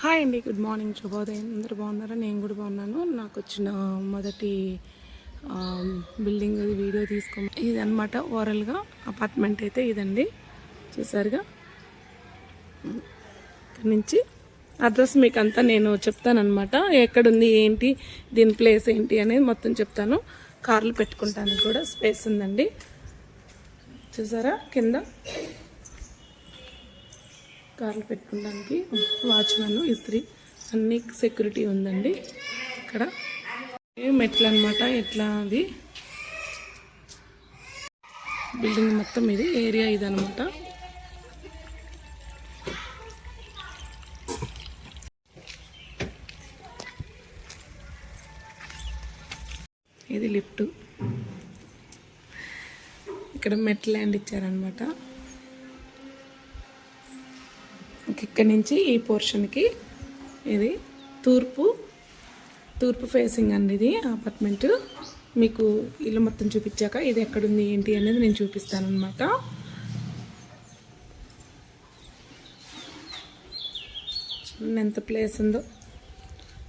Hi అండి good morning శుభోదయం. అందరూ బాగున్నారా? నేను కూడా బాగున్నాను. నాకు వచ్చిన మొదటి బిల్డింగ్ వీడియో తీసుకో ఇది ఓవరాల్గా అపార్ట్మెంట్ అయితే ఇదండి. చూసారుగా? ఇక్కడ నుంచి అడ్రస్ మీకు అంతా నేను చెప్తానమాట ఎక్కడుంది ఏంటి దీని ప్లేస్ ఏంటి అనేది మొత్తం చెప్తాను. కార్లు పెట్టుకుంటానికి కూడా స్పేస్ ఉందండి. చూసారా? కింద? కార్లు పెట్టుకోవడానికి వాచ్మెన్ ఇస్త్రీ అన్ని సెక్యూరిటీ ఉందండి. ఇక్కడ మెట్లు అనమాట ఎట్లా అది? బిల్డింగ్ మొత్తం ఇది ఏరియా ఇది అనమాట ఇది లిఫ్ట్. ఇక్కడ మెట్ ల్యాండ్ ఇచ్చారనమాట ఇక్కడి నుంచి ఈ పోర్షన్కి ఇది తూర్పు తూర్పు ఫేసింగ్ అండి ఇది అపార్ట్మెంటు మీకు ఇల్లు మొత్తం చూపించాక ఇది ఎక్కడుంది ఏంటి అనేది నేను చూపిస్తాను అనమాట చూడండి ఎంత ప్లేస్ ఉందో.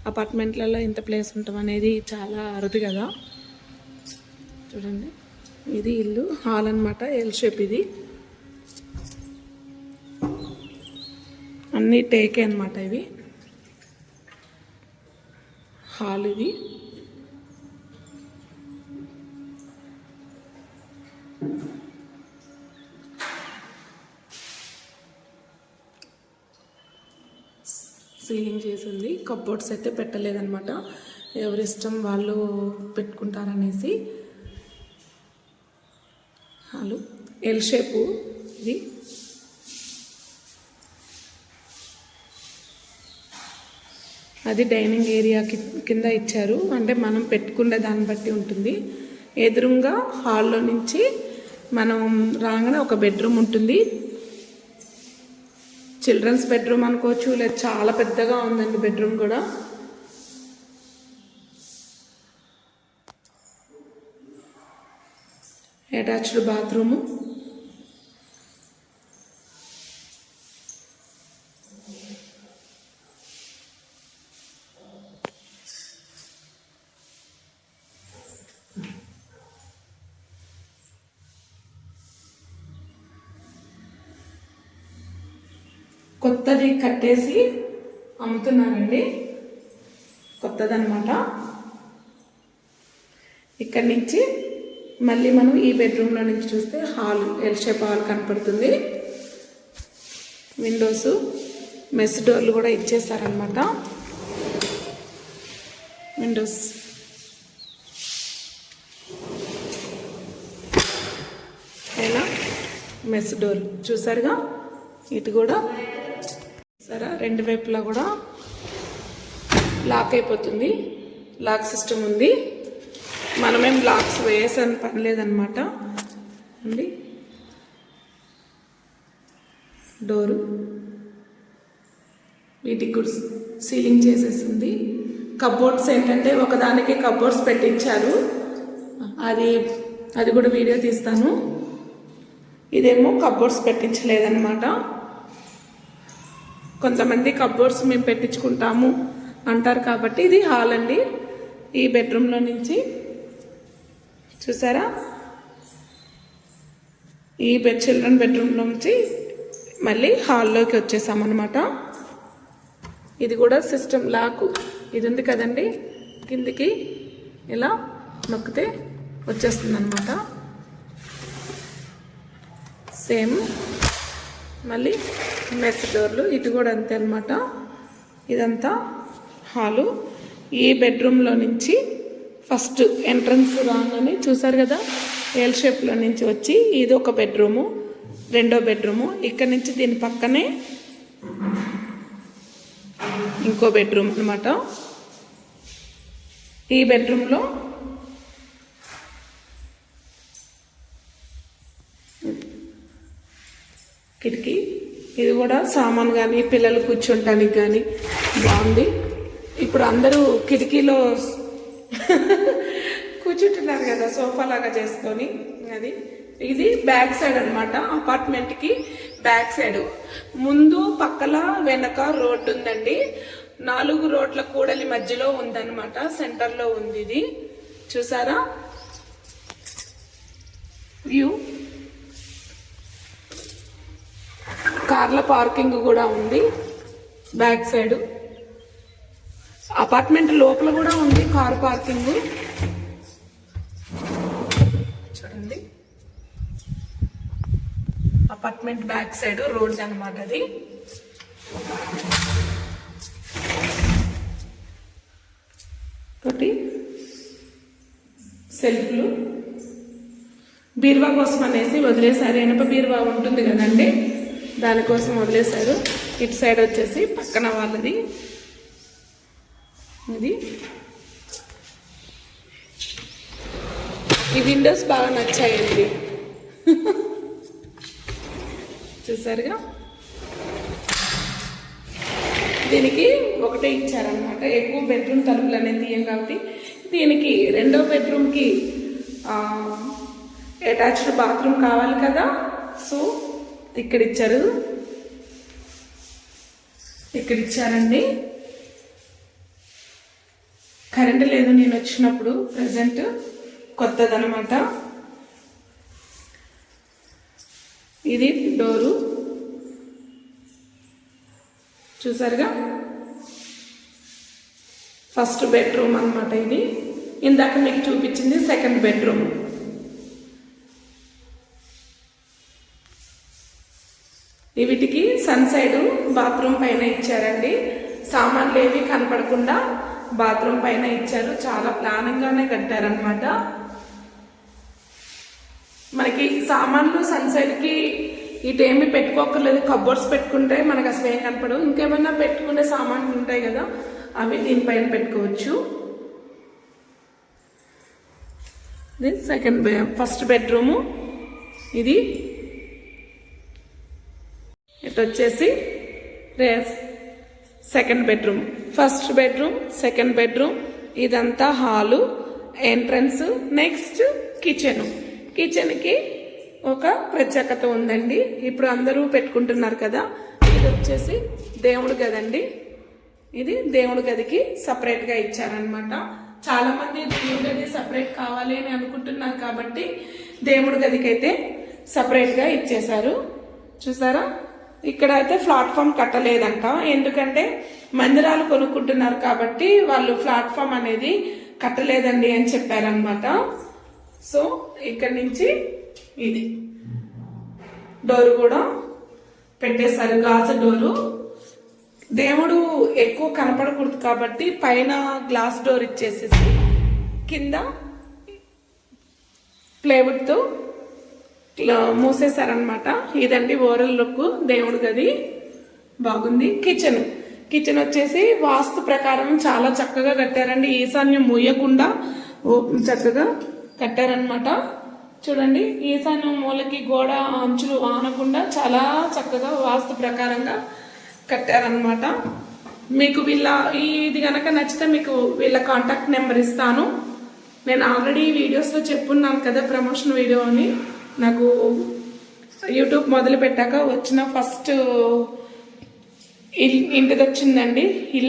అపార్ట్మెంట్లలో ఇంత ప్లేస్ ఉంటాం అనేది చాలా అరుదు కదా. చూడండి ఇది ఇల్లు హాల్ అనమాట ఎల్ షేప్ ఇది. అన్నీ టేకే అనమాట ఇవి. హాల్ ఇది సీలింగ్ చేసింది. కప్బోర్డ్స్ అయితే పెట్టలేదనమాట ఎవరి ఇష్టం వాళ్ళు పెట్టుకుంటారనేసి. హాలు. ఎల్ షేపు ఇది అది డైనింగ్ ఏరియా కింద ఇచ్చారు. అంటే మనం పెట్టుకునే దాన్ని బట్టి ఉంటుంది. ఎదురుగా హాల్లో నుంచి మనం రాగానే ఒక బెడ్రూమ్ ఉంటుంది. చిల్డ్రన్స్ బెడ్రూమ్ అనుకోవచ్చు లేదా చాలా పెద్దగా ఉందండి బెడ్రూమ్ కూడా. Attached bathroom. కొత్తది కట్టేసి అమ్ముతున్నారండి. కొత్తదనమాట ఇక్కడి నుంచి మళ్ళీ మనం ఈ బెడ్రూమ్లో నుంచి చూస్తే హాల్ ఎల్ షేప్ హాల్ కనపడుతుంది. విండోస్ మెస్ డోర్లు కూడా ఇచ్చేసారనమాట విండోస్ ఎలా? మెస్ డోర్ చూసారుగా? ఇటు కూడా సరే రెండు వైపులా కూడా లాక్ అయిపోతుంది. లాక్ సిస్టమ్ ఉంది. మనమేం లాక్స్ వేసాను పని లేదనమాట అండి. డోరు. వీటికి కూడా సీలింగ్ చేసేసింది. కబోర్డ్స్ ఏంటంటే ఒకదానికి కబోర్డ్స్ పెట్టించారు. అది అది కూడా వీడియో తీస్తాను. ఇదేమో కబోర్డ్స్ పెట్టించలేదన్నమాట. కొంతమంది కబోర్డ్స్ మేము పెట్టించుకుంటాము అంటారు కాబట్టి ఇది హాల్ అండి. ఈ బెడ్రూమ్లో నుంచి చూసారా? ఈ బెడ్ చిల్డ్రన్ బెడ్రూమ్లో నుంచి మళ్ళీ హాల్లోకి వచ్చేసామన్నమాట ఇది కూడా సిస్టమ్ లాకు. ఇది ఉంది కదండి. కిందికి ఇలా నొక్కితే వచ్చేస్తుంది అనమాట సేమ్ మళ్ళీ మెస్ డోర్లు. ఇటు కూడా అంతే అనమాట ఇదంతా హాలు. ఈ బెడ్రూమ్లో నుంచి ఫస్ట్ ఎంట్రన్స్ రాగానే చూసారు కదా ఎల్ షేప్లో నుంచి వచ్చి ఇది ఒక బెడ్రూము రెండో బెడ్రూము. ఇక్కడ నుంచి దీని పక్కనే ఇంకో బెడ్రూమ్ అనమాట ఈ బెడ్రూమ్లో కిటికీ ఇది కూడా సామాన్ కానీ పిల్లలు కూర్చోటానికి కానీ బాగుంది. ఇప్పుడు అందరూ కిటికీలో కూర్చుంటున్నారు కదా సోఫా లాగా చేసుకొని. అది ఇది బ్యాక్ సైడ్ అనమాట అపార్ట్మెంట్కి బ్యాక్ సైడ్. ముందు పక్కల వెనక రోడ్డు ఉందండి. నాలుగు రోడ్ల కూడలి మధ్యలో ఉందన్నమాట సెంటర్లో ఉంది ఇది. చూసారా? వ్యూ కార్ల పార్కింగ్ కూడా ఉంది బ్యాక్ సైడ్. అపార్ట్మెంట్ లోపల కూడా ఉంది కార్ పార్కింగ్. చూడండి. అపార్ట్మెంట్ బ్యాక్ సైడ్ రోడ్ అన్నమాట అది. ఒకటి సెల్ఫ్లు. బీరువా కోసం అనేసి వదిలేసారి ఎనప బీరువా ఉంటుంది కదండి. దానికోసం వదిలేశారు. ఇటు సైడ్ వచ్చేసి పక్కన వాళ్ళది. ఇది. ఈ విండోస్ బాగా నచ్చాయండి. చూసారుగా? దీనికి ఒకటే ఇచ్చారనమాట ఎక్కువ బెడ్రూమ్ తలుపులు అనేది తీయం కాబట్టి దీనికి రెండో బెడ్రూమ్కి అటాచ్డ్ బాత్రూమ్ కావాలి కదా. సో ఇక్కడ ఇచ్చారు ఇక్కడ ఇచ్చారండి కరెంట్ లేదు నేను వచ్చినప్పుడు ప్రజెంట్ కొత్తదనమాట. ఇది డోరు. చూసారుగా? ఫస్ట్ బెడ్రూమ్ అన్నమాట ఇది. ఇందాక మీకు చూపించింది సెకండ్ బెడ్రూమ్. వీటికి సన్ సైడ్ బాత్రూమ్ పైన ఇచ్చారండి. సామాన్లు ఏవి కనపడకుండా బాత్రూమ్ పైన ఇచ్చారు. చాలా ప్లానింగ్గానే కట్టారనమాట మనకి సామాన్లు సన్ సైడ్కి ఇటేమి పెట్టుకోకర్లేదు కబోర్డ్స్ పెట్టుకుంటే మనకు అసలు ఏం కనపడవు. ఇంకేమైనా పెట్టుకునే సామాన్లు ఉంటాయి కదా అవి దీనిపైన పెట్టుకోవచ్చు. ఇది సెకండ్ ఫస్ట్ బెడ్రూము ఇది నెక్స్ట్ వచ్చేసి race second bedroom first bedroom second bedroom ఇదంతా హాలు ఎంట్రన్స్ నెక్స్ట్ కిచెన్ కిచెన్కి ఒక ప్రత్యేకత ఉందండి. ఇప్పుడు అందరూ పెట్టుకుంటున్నారు కదా ఇది వచ్చేసి దేవుడు గదండి ఇది దేవుడి గదికి సపరేట్గా ఇచ్చారనమాట చాలా మంది దేవుడి గది సపరేట్ కావాలి అని అనుకుంటున్నారు కాబట్టి దేవుడి గదికి అయితే సపరేట్గా ఇచ్చేశారు. చూసారా? ఇక్కడ అయితే ప్లాట్ఫామ్ కట్టలేదంట. ఎందుకంటే మందిరాలు కొనుక్కుంటున్నారు కాబట్టి వాళ్ళు ప్లాట్ఫామ్ అనేది కట్టలేదండి అని చెప్పారనమాట సో ఇక్కడ నుంచి ఇది. డోర్ కూడా పెట్టేశారు గాజు డోరు. దేవుడు ఎక్కువ కనపడకూడదు కాబట్టి పైన గ్లాస్ డోర్ ఇచ్చేసేసి కింద ప్లేవుడ్తో మూసేశారనమాట ఇదండి ఓరల్ లుక్ దేవుడి గది. బాగుంది. కిచెన్. కిచెన్ వచ్చేసి వాస్తు ప్రకారం చాలా చక్కగా కట్టారండి. ఈశాన్యం మూయకుండా చక్కగా కట్టారనమాట చూడండి ఈశాన్యం మూలకి గోడ అంచులు ఆనకుండా చాలా చక్కగా వాస్తు ప్రకారంగా కట్టారనమాట మీకు వీళ్ళ ఇది కనుక నచ్చితే మీకు వీళ్ళ కాంటాక్ట్ నెంబర్ ఇస్తాను. నేను ఆల్రెడీ వీడియోస్లో చెప్పున్నాను కదా ప్రమోషన్ వీడియో అని. నాకు యూట్యూబ్ మొదలు పెట్టాక వచ్చిన ఫస్ట్ ఇంటిది వచ్చిందండి.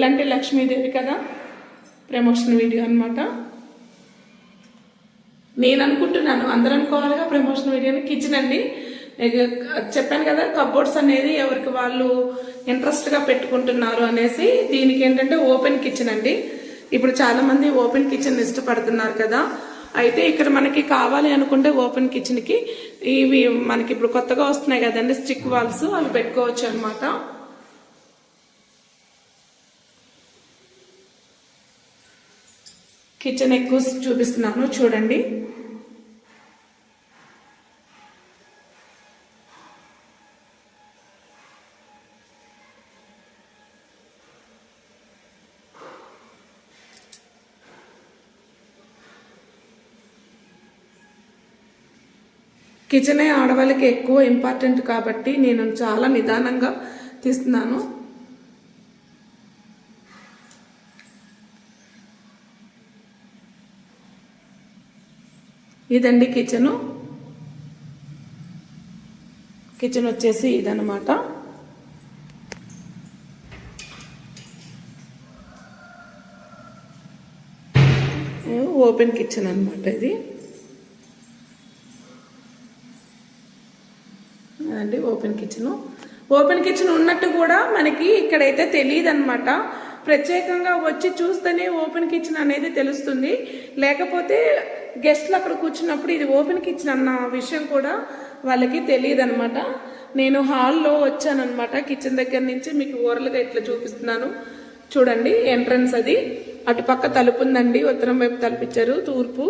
అంటే లక్ష్మీదేవి కదా ప్రమోషన్ వీడియో అనమాట నేను అనుకుంటున్నాను అందరూ అనుకోవాలిగా ప్రమోషన్ వీడియోని కిచెన్ అండి. చెప్పాను కదా కబోర్డ్స్ అనేది ఎవరికి వాళ్ళు ఇంట్రెస్ట్గా పెట్టుకుంటున్నారు అనేసి దీనికి ఏంటంటే ఓపెన్ కిచెన్ అండి. ఇప్పుడు చాలామంది ఓపెన్ కిచెన్ ఇష్టపడుతున్నారు కదా. అయితే ఇక్కడ మనకి కావాలి అనుకుంటే ఓపెన్ కిచెన్కి ఇవి మనకి ఇప్పుడు కొత్తగా వస్తున్నాయి కదండి స్టిక్ వాల్స్ అవి పెట్టుకోవచ్చు అనమాట కిచెన్ ఎక్కువ చూపిస్తున్నాను చూడండి. కిచెనే ఆడవాళ్ళకి ఎక్కువ ఇంపార్టెంట్ కాబట్టి నేను చాలా నిదానంగా తీస్తున్నాను. ఇదండి కిచెను. కిచెన్ వచ్చేసి ఇదనమాట ఓపెన్ కిచెన్ అనమాట ఇది. Open kitchen. ఓపెన్ కిచెన్ ఉన్నట్టు కూడా మనకి ఇక్కడైతే తెలియదు అనమాట ప్రత్యేకంగా వచ్చి చూస్తేనే ఓపెన్ కిచెన్ అనేది తెలుస్తుంది. లేకపోతే గెస్ట్లు అక్కడ కూర్చున్నప్పుడు ఇది ఓపెన్ కిచెన్ అన్న విషయం కూడా వాళ్ళకి తెలియదు అనమాట నేను హాల్లో వచ్చానమాట కిచెన్ దగ్గర నుంచి మీకు ఓరలుగా ఇట్లా చూపిస్తున్నాను. చూడండి ఎంట్రన్స్ అది. అటుపక్క తలుపు ఉందండి. ఉత్తరం వైపు తలుపిచ్చారు తూర్పు.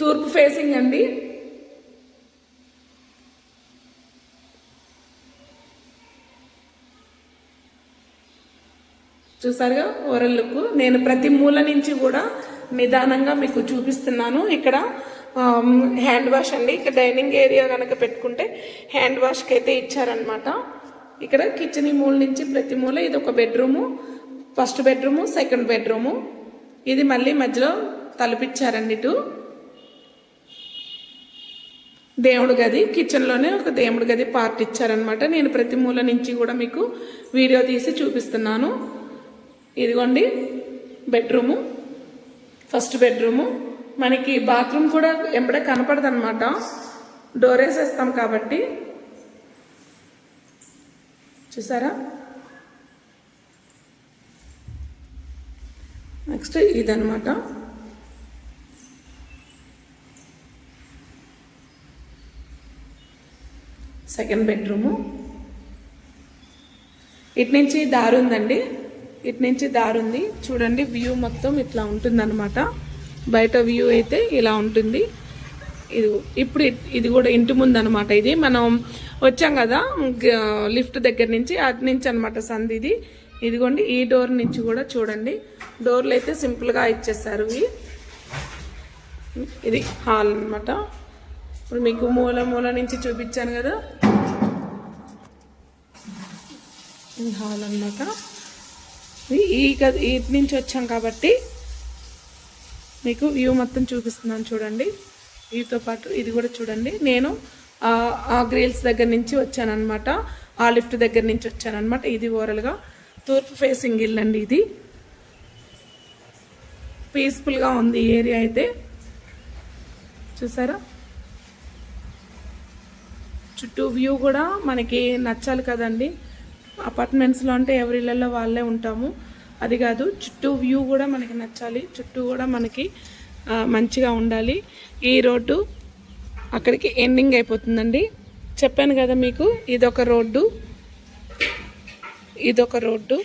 తూర్పు ఫేసింగ్ అండి. చూసారుగా? ఓరల్ లుక్ నేను ప్రతి మూల నుంచి కూడా నిదానంగా మీకు చూపిస్తున్నాను. ఇక్కడ హ్యాండ్ వాష్ అండి. ఇక్కడ డైనింగ్ ఏరియా కనుక పెట్టుకుంటే హ్యాండ్ వాష్కి అయితే ఇచ్చారనమాట ఇక్కడ కిచెన్ ఈ మూల నుంచి ప్రతి మూల ఇది ఒక bedroom first bedroom second bedroom ఇది మళ్ళీ మధ్యలో తలుపిచ్చారండి ఇటు. దేవుడి గది. కిచెన్లోనే ఒక దేవుడి గది పార్ట్ ఇచ్చారనమాట నేను ప్రతి మూల నుంచి కూడా మీకు వీడియో తీసి చూపిస్తున్నాను. ఇదిగోండి బెడ్రూము. First bedroom. మనకి బాత్రూమ్ కూడా ఎంబడే కనపడదు అనమాట డోర్ వేసేస్తాం కాబట్టి. చూసారా? నెక్స్ట్ ఇదనమాట సెకండ్ బెడ్రూము ఇటు నుంచి దారి ఉందండి. ఇటు నుంచి దారి ఉంది. చూడండి వ్యూ మొత్తం ఇట్లా ఉంటుందన్నమాట. బయట వ్యూ అయితే ఇలా ఉంటుంది. ఇది ఇప్పుడు ఇది కూడా ఇంటి ముందు అనమాట ఇది. మనం వచ్చాం కదా లిఫ్ట్ దగ్గర నుంచి అటు నుంచి అనమాట సంది ఇది. ఇదిగోండి ఈ డోర్ నుంచి కూడా చూడండి. డోర్లు అయితే సింపుల్గా ఇచ్చేసారు ఇవి. ఇది హాల్ అన్నమాట. ఇప్పుడు మీకు మూల మూల నుంచి చూపించాను కదా. హాల్ అన్నమాట. ఈ- ఈ నుంచి వచ్చాం కాబట్టి మీకు వ్యూ మొత్తం చూపిస్తున్నాను చూడండి. వ్యూతో పాటు ఇది కూడా చూడండి. నేను ఆ- గ్రిల్స్ దగ్గర నుంచి వచ్చానమాట ఆ లిఫ్ట్ దగ్గర నుంచి వచ్చానమాట ఇది ఓవరాల్గా తూర్పు ఫేసింగ్ ఇల్లు అండి ఇది. పీస్ఫుల్గా ఉంది ఏరియా అయితే. చూసారా? చుట్టూ వ్యూ కూడా మనకి నచ్చాలి కదండి. అపార్ట్మెంట్స్లో అంటే ఎవరిళ్ళల్లో వాళ్ళే ఉంటాము. అది కాదు చుట్టూ వ్యూ కూడా మనకి నచ్చాలి. చుట్టూ కూడా మనకి మంచిగా ఉండాలి. ఈ రోడ్డు అక్కడికి ఎండింగ్ అయిపోతుందండి. చెప్పాను కదా మీకు ఇదొక రోడ్డు. ఇదొక రోడ్డు.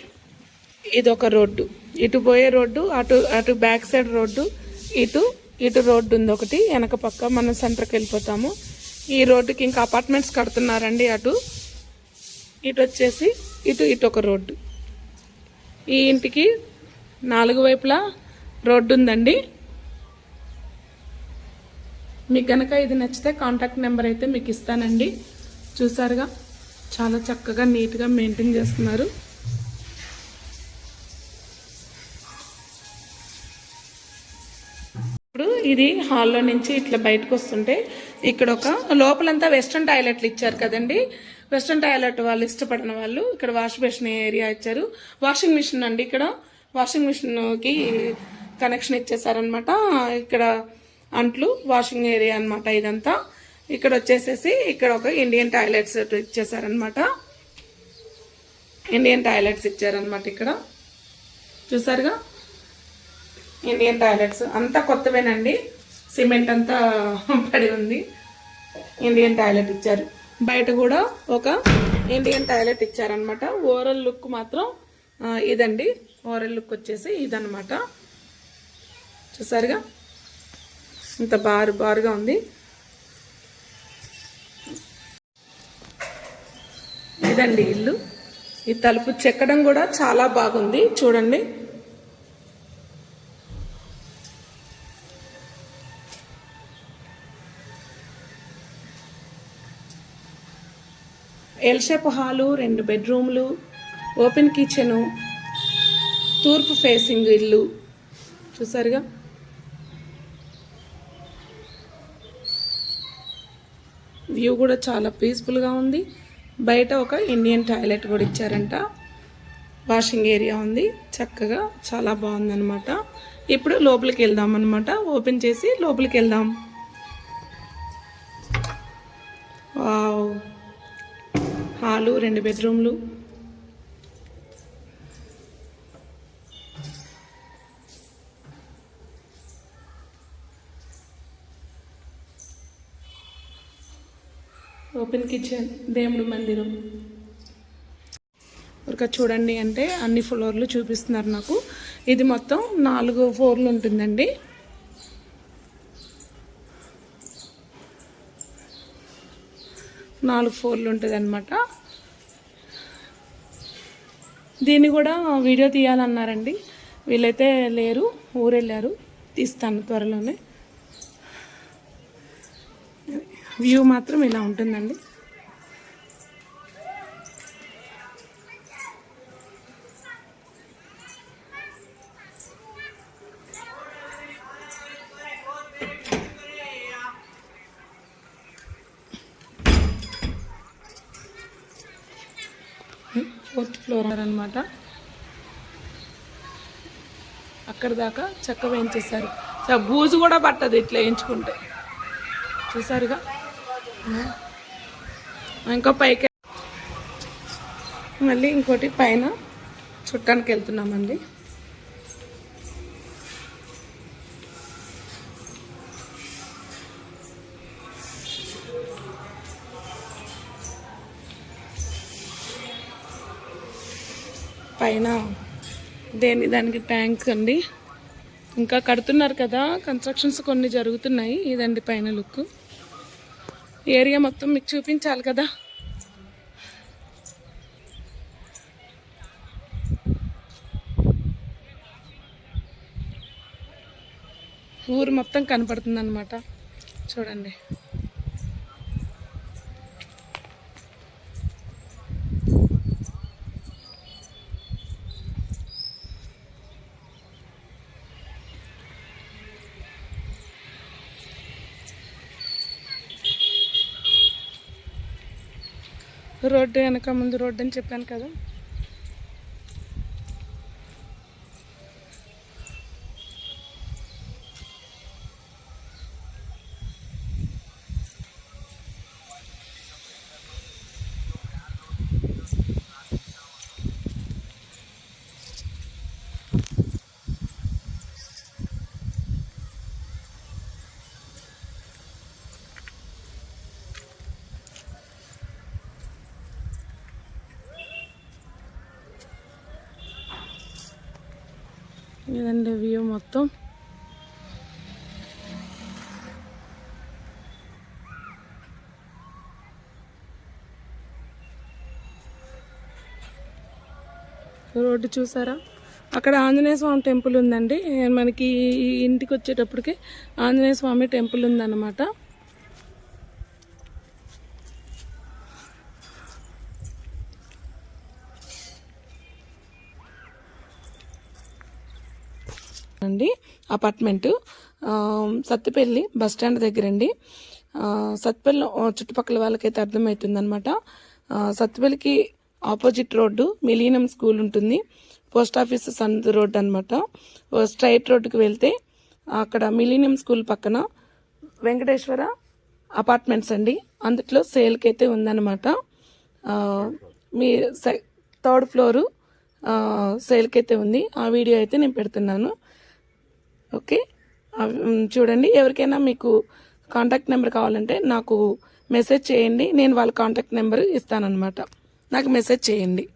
ఇదొక రోడ్డు. ఇటు పోయే రోడ్డు అటు అటు బ్యాక్ సైడ్ రోడ్డు. ఇటు ఇటు రోడ్డు ఉంది ఒకటి వెనక పక్క మనం సెంటర్కి వెళ్ళిపోతాము. ఈ రోడ్డుకి ఇంకా అపార్ట్మెంట్స్ కడుతున్నారండి అటు. ఇటు వచ్చేసి ఇటు ఇటు ఒక రోడ్డు. ఈ ఇంటికి నాలుగు వైపులా రోడ్డు ఉందండి మీకు కనుక ఇది నచ్చితే కాంటాక్ట్ నెంబర్ అయితే మీకు ఇస్తానండి. చూసారుగా చాలా చక్కగా నీట్గా మెయింటైన్ చేస్తున్నారు. ఇప్పుడు ఇది హాల్లో నుంచి ఇట్లా బయటకు వస్తుంటే ఇక్కడ ఒక లోపలంతా వెస్ట్రన్ టాయిలెట్లు ఇచ్చారు కదండి. వెస్ట్రన్ టాయిలెట్ వాళ్ళు ఇష్టపడిన వాళ్ళు ఇక్కడ వాష్ బేసిన్ ఏరియా ఇచ్చారు. వాషింగ్ మిషన్ అండి ఇక్కడ. వాషింగ్ మిషన్కి కనెక్షన్ ఇచ్చేసారనమాట ఇక్కడ అంట్లు వాషింగ్ ఏరియా అనమాట ఇదంతా. ఇక్కడ వచ్చేసేసి ఇక్కడ ఒక ఇండియన్ టాయిలెట్స్ ఇచ్చేసారనమాట ఇండియన్ టాయిలెట్స్ ఇచ్చారనమాట ఇక్కడ. చూసారుగా? ఇండియన్ టాయిలెట్స్ అంతా కొత్తవేనండి. సిమెంట్ అంతా పడి ఉంది. ఇండియన్ టాయిలెట్ ఇచ్చారు. బయట కూడా ఒక ఇండియన్ టాయిలెట్ ఇచ్చారనమాట ఓవరాల్ లుక్ మాత్రం ఇదండి. ఓవరాల్ లుక్ వచ్చేసి ఇదనమాట చూసారుగా? ఇంత బారు బారుగా ఉంది. ఇదండి ఇల్లు. ఈ తలుపు చెక్కడం కూడా చాలా బాగుంది. చూడండి. ఎల్షేప్ హాలు రెండు బెడ్రూమ్లు ఓపెన్ కిచెను తూర్పు ఫేసింగ్ ఇల్లు. చూసారుగా? వ్యూ కూడా చాలా పీస్ఫుల్గా ఉంది. బయట ఒక ఇండియన్ టాయిలెట్ కూడా ఇచ్చారంట. వాషింగ్ ఏరియా ఉంది. చక్కగా చాలా బాగుందన్నమాట. ఇప్పుడు లోపలికి వెళ్దాం అనమాట ఓపెన్ చేసి లోపలికి వెళ్దాం. హాలు రెండు బెడ్రూమ్లు. ఓపెన్ కిచెన్ దేవుడు మందిరం. ఒక చూడండి అంటే అన్ని ఫ్లోర్లు చూపిస్తున్నారు నాకు. ఇది మొత్తం నాలుగు ఫ్లోర్లు ఉంటుందండి. నాలుగు ఫ్లోర్లు ఉంటుంది అనమాట దీన్ని కూడా వీడియో తీయాలన్నారండి. వీళ్ళైతే లేరు ఊరెళ్ళారు. తీస్తాను త్వరలోనే. వ్యూ మాత్రం ఇలా ఉంటుందండి. ఫోర్త్ ఫ్లోర్ అనమాట అక్కడ దాకా చెక్క వేయించేశారు. బూజు కూడా పట్టదు ఇట్లా వేయించుకుంటే. చూసారుగా? ఇంకో పైకి మళ్ళీ ఇంకోటి పైన చుట్టానికి వెళ్తున్నామండి. పైన. దేని దానికి ట్యాంక్ అండి. ఇంకా కడుతున్నారు కదా కన్స్ట్రక్షన్స్ కొన్ని జరుగుతున్నాయి. ఇదండి పైన లుక్. ఏరియా మొత్తం మీకు చూపించాలి కదా. ఊరు మొత్తం కనపడుతుంది అనమాట చూడండి. రోడ్డు వెనక ముందు రోడ్డు అని చెప్పాను కదా. ఇదండి వ్యూ మొత్తం. రోడ్డు చూసారా? అక్కడ ఆంజనేయ స్వామి టెంపుల్ ఉందండి. మనకి ఈ ఇంటికి వచ్చేటప్పటికి ఆంజనేయ స్వామి టెంపుల్ ఉందన్నమాట. అండి అపార్ట్మెంటు సత్తుపల్లి బస్ స్టాండ్ దగ్గర అండి సత్తుపల్లి చుట్టుపక్కల వాళ్ళకైతే అర్థమవుతుంది అనమాట సత్తుపల్లికి ఆపోజిట్ రోడ్డు మిలీనం స్కూల్ ఉంటుంది. పోస్ట్ ఆఫీస్ సంద్ రోడ్ అనమాట స్ట్రైట్ రోడ్డుకి వెళ్తే అక్కడ మిలీనియం స్కూల్ పక్కన వెంకటేశ్వర అపార్ట్మెంట్స్ అండి. అందుట్లో సేల్కి అయితే ఉందన్నమాట మీ థర్డ్ ఫ్లోరు సేల్కి అయితే ఉంది. ఆ వీడియో అయితే నేను పెడుతున్నాను. ఓకే? చూడండి ఎవరికైనా మీకు కాంటాక్ట్ నెంబర్ కావాలంటే నాకు మెసేజ్ చేయండి. నేను వాళ్ళ కాంటాక్ట్ నెంబర్ ఇస్తానన్నమాట. నాకు మెసేజ్ చేయండి.